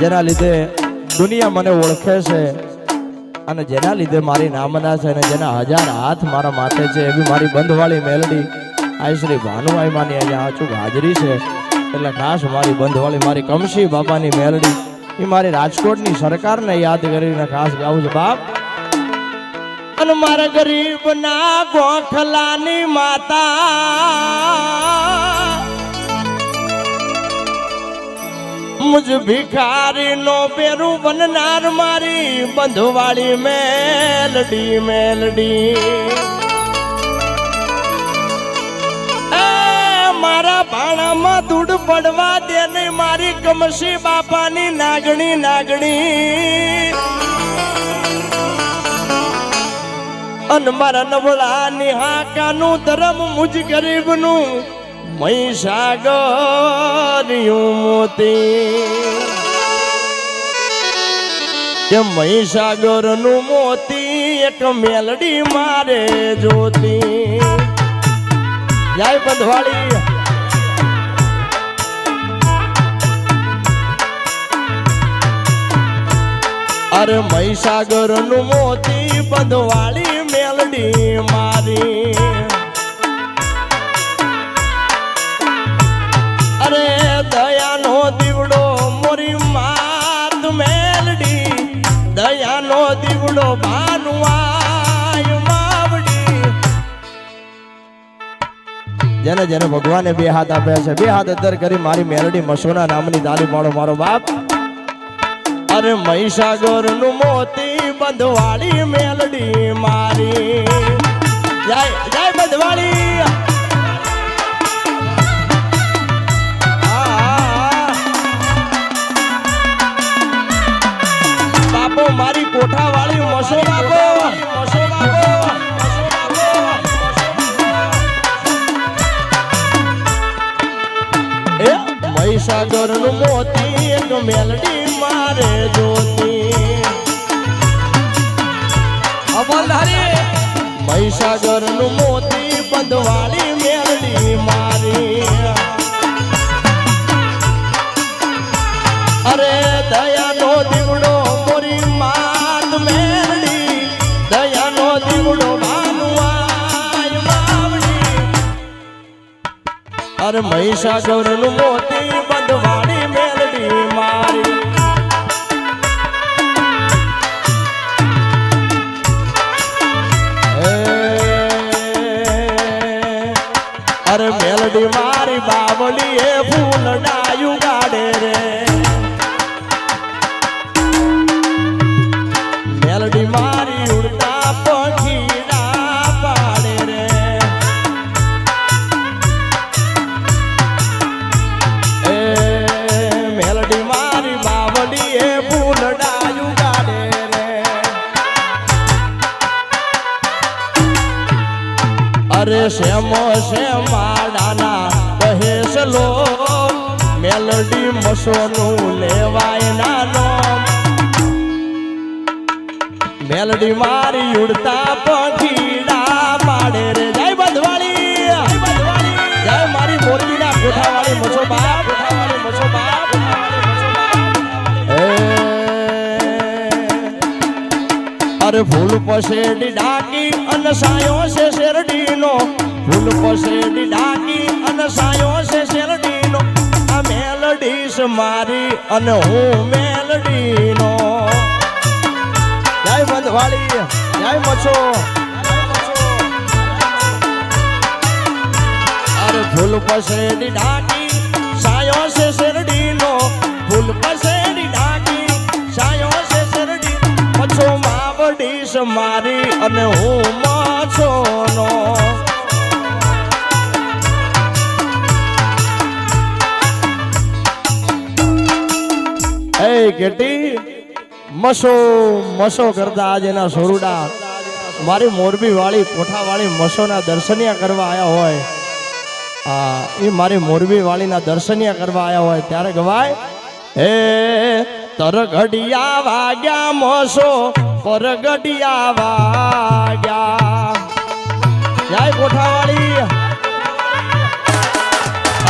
જેના લીધે દુનિયા મને ઓળખે છે અને જેના લીધે મારી નામના છે અને જેના હજાર હાથ મારા માથે છે એવી મારી બંધવાળી મેલડી આ શ્રી ભાનુભાઈ માની અહીંયા અચૂક હાજરી છે. એટલે ખાસ મારી બંધવાળી, મારી કમશી બાપાની મેલડી એ મારી રાજકોટની સરકારને યાદ કરીને ખાસ ગાવું છે. બાપ, અને મારા ગરીબ ના ગોખલાની માતા મુજ ભિખારી નો પેરું બનનાર મારી બંધવાળી મેલડી મેલડી. મારા ભાણામાં દૂડ પડવા દે નહીં મારી કમસી બાપાની નાગણી નાગણી. અન મારા નવળા નિહાકાનું ધરમ મુજ ગરીબનું મહીસાગર્યું મોતી. કે મહીસાગરનું મોતી એક મેલડી મારે જોતી. જય બંધવાળી. અરે મહીસાગરનું મોતી બંધવાળી મેલડી મારી. દયાનો દીવડો ભાનુઆય માવડી. જેને જેને ભગવાને બે હાથ આપ્યા છે, બે હાથ અદ્દર કરી મારી મેલડી મસોના નામની દાલી પાડો મારો બાપ. અરે મહીસાગરનું મોતી બંધવાળી મેલડી મારી. એક મેલડી મારે જોતી. મહીસાગરનું મોતી બંધવાળી મેલડી મારી. અરે દયાનો દીવડો મોરી માત મેલડી દયાનો દીવડો ભાનુઆય માવડી. અરે મહીસાગરનું મોતી અરે અરે શ્યામો શ્યામાડાના કહેશ લો. મેલડી મસોનું લેવાય નાનો. મેલડી મારી ઉડતા પંખીડા પાડે રે. જય બધવાળી. જય મારી મોરબીના કોઠાવાળી મસો બાપ અરે ફૂલ પસેડી ડાકી અને સાયો છે શેરડીનો. ફૂલ પસેડી ડાકી અનસાયો છે શેરડીનો. આ મેલડીસ મારી અને હું મેલડીનો. જય બંધવાળી જય મચો અરે ફૂલ પસેડી ડાકી છે મારી અને હું મચ્છોનો એ કેટી મસો મસો કરતા આજે એના સોરુડા. મારી મોરબી વાળી કોઠા વાળી મસોના દર્શનિયા કરવા આવ્યા હોય. હા, એ મારી મોરબી વાળીના દર્શનિયા કરવા આવ્યા હોય. ત્યારે ગવાય, હે તર ઘડિયા વાગ્યા મોસો, પરગડિયા વાગ્યા. જય કોઠાવાળી.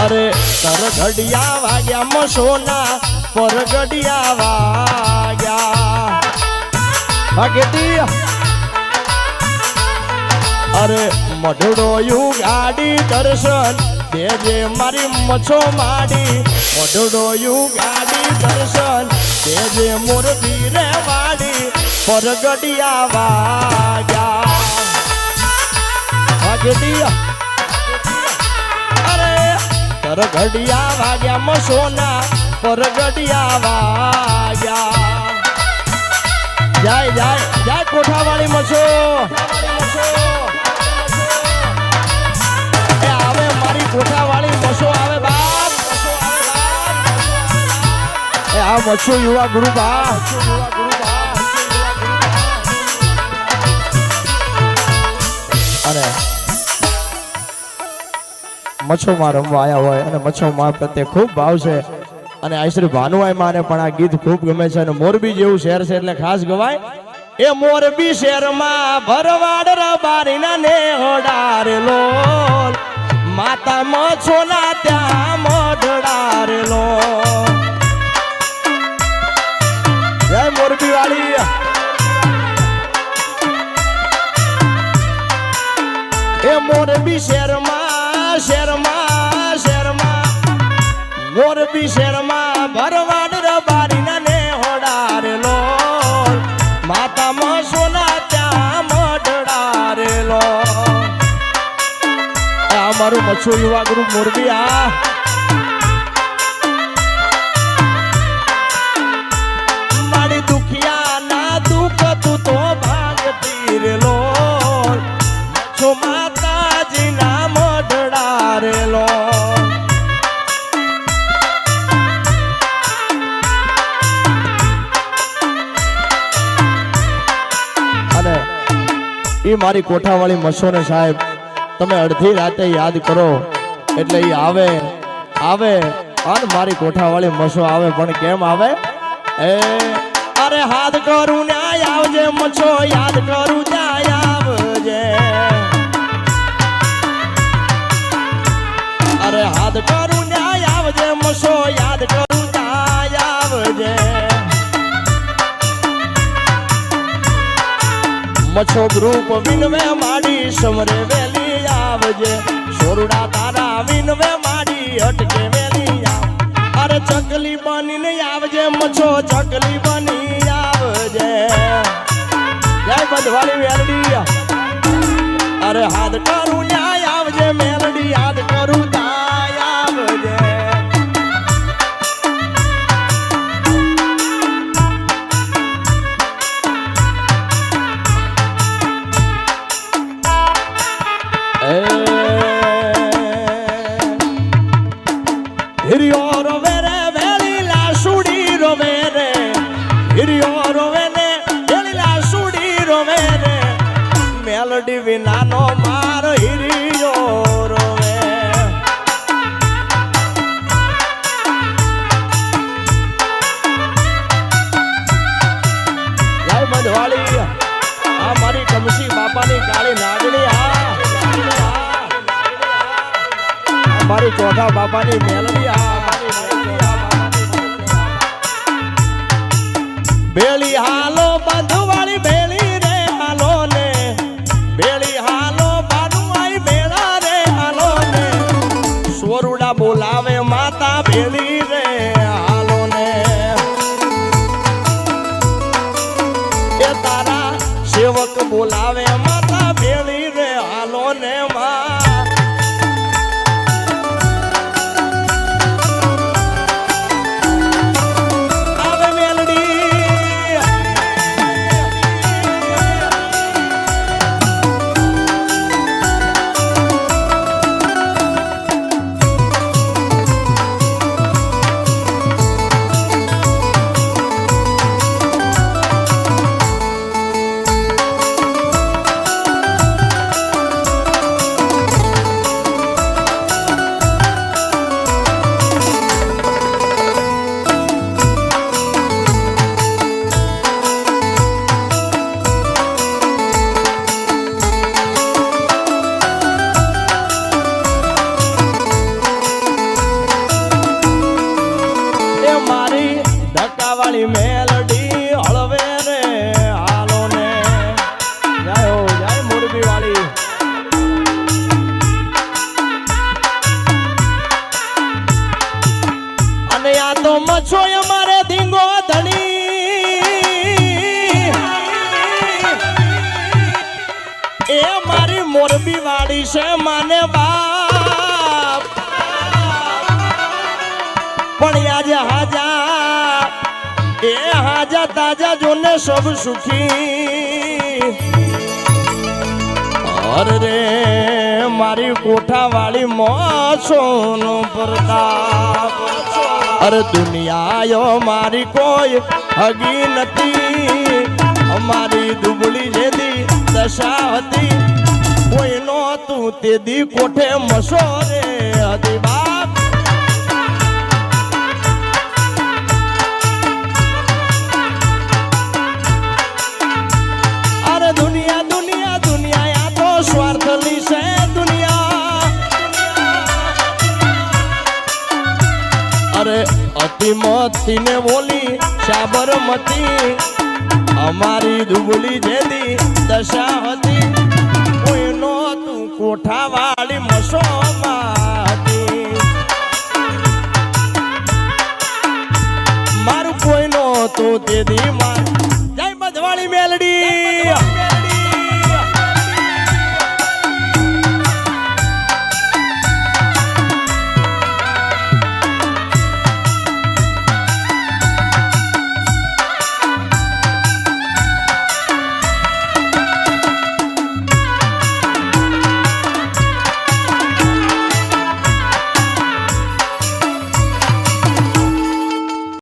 અરે તરઘડિયા વાગ્યા મોસોના, પરગડિયા વાગ્યા. ભાગેતી અરે મઢડો યુ ગાડી દર્શન, દેજે મારી મછો માડી. મઢડો યુ ગાડી દર્શન દેજે મોરબી રે વાડી પરગડિયા વાગ્યા ભાગેતી અરે, પરગડિયા વાગ્યા મસોના, પરગડિયા વાગ્યા જાય જાય જાય, કોઠાવાળી મસો. મચ્છો યુવા ગુરુ બા અને મચ્છોમાં રમવા આવ્યા હોય અને મચ્છોમાં પ્રત્યે ખૂબ ભાવ છે. અને આશ્રી શ્રી ભાનુભાઈ માને પણ આ ગીત ખૂબ ગમે છે અને મોરબી જેવું શહેર છે એટલે ખાસ ગવાય. એ મોરબી શહેરમાં ભરવાડ રબારીના ને હોડારેલો માતા મચ્છોના ત્યાં મોઢડાર જય મોરબી વાળી. એ મોરબી શહેરમાં શહેરમાં શહેરમાં મોરબી શહેરમાં ભરવાડ રબારીના ને હોડારેલો. માતામાં સોના ત્યાં મઢડારેલો. અમારું મચ્છુ યુવા ગ્રુપ મોરબી, આ એ મારી કોઠાવાળી મસોને સાહેબ, તમે અડધી રાતે યાદ કરો, એટલે એ આવે આવે, અને મારી કોઠાવાળી મસો આવે, પણ કેમ આવે? એ, અરે હાથ કરું ને આવજે મસો યાદ કરું, જાય આવજે. અરે હાથ કરું ન્યાય આવજે મસો યાદ કરું. મચ્છો ગ્રુપ વિનવે માડી, સમરે વેલી આવજે. સોરડા તારા વિનવે માડી, અટકે વેલી આવ. અરે ચકલી બનીને આવજે મચ્છો ચકલી બની આવજે. જય બધવાળી વેલડી અરે હાથ કરું ન્યાય મેલડી વિનાનો માર હિરિયો રોવે. જય મધવાળી. આ મારી કમસી બાપાની કાળી નાગણી હા. મારી ચોથા બાપાની મેલડી આ બેલી હાલો તો મચ્છો અમારે ધીંગો ધણી. એ મારી મોરબી વાળી છે, માને બાપ. પણ આજે હાજા, એ હાજા તાજા જોને સબ સુખી. અરે મારી કોઠા વાળી મોસોનો પ્રતાપ અરે દુનિયાયો મારી કોઈ હગી નથી. અમારી દુબળી જેદી દશા હતી. કોઈનો તું તેદી કોઠે મસો રે હતી બાપ અતિમતી ને બોલી, સાબરમતી, અમારી દુબલી જેદી દશા હતી. કોઈનો તું કોઠા વાળી મસો મારું કોઈનો તું તે દી માર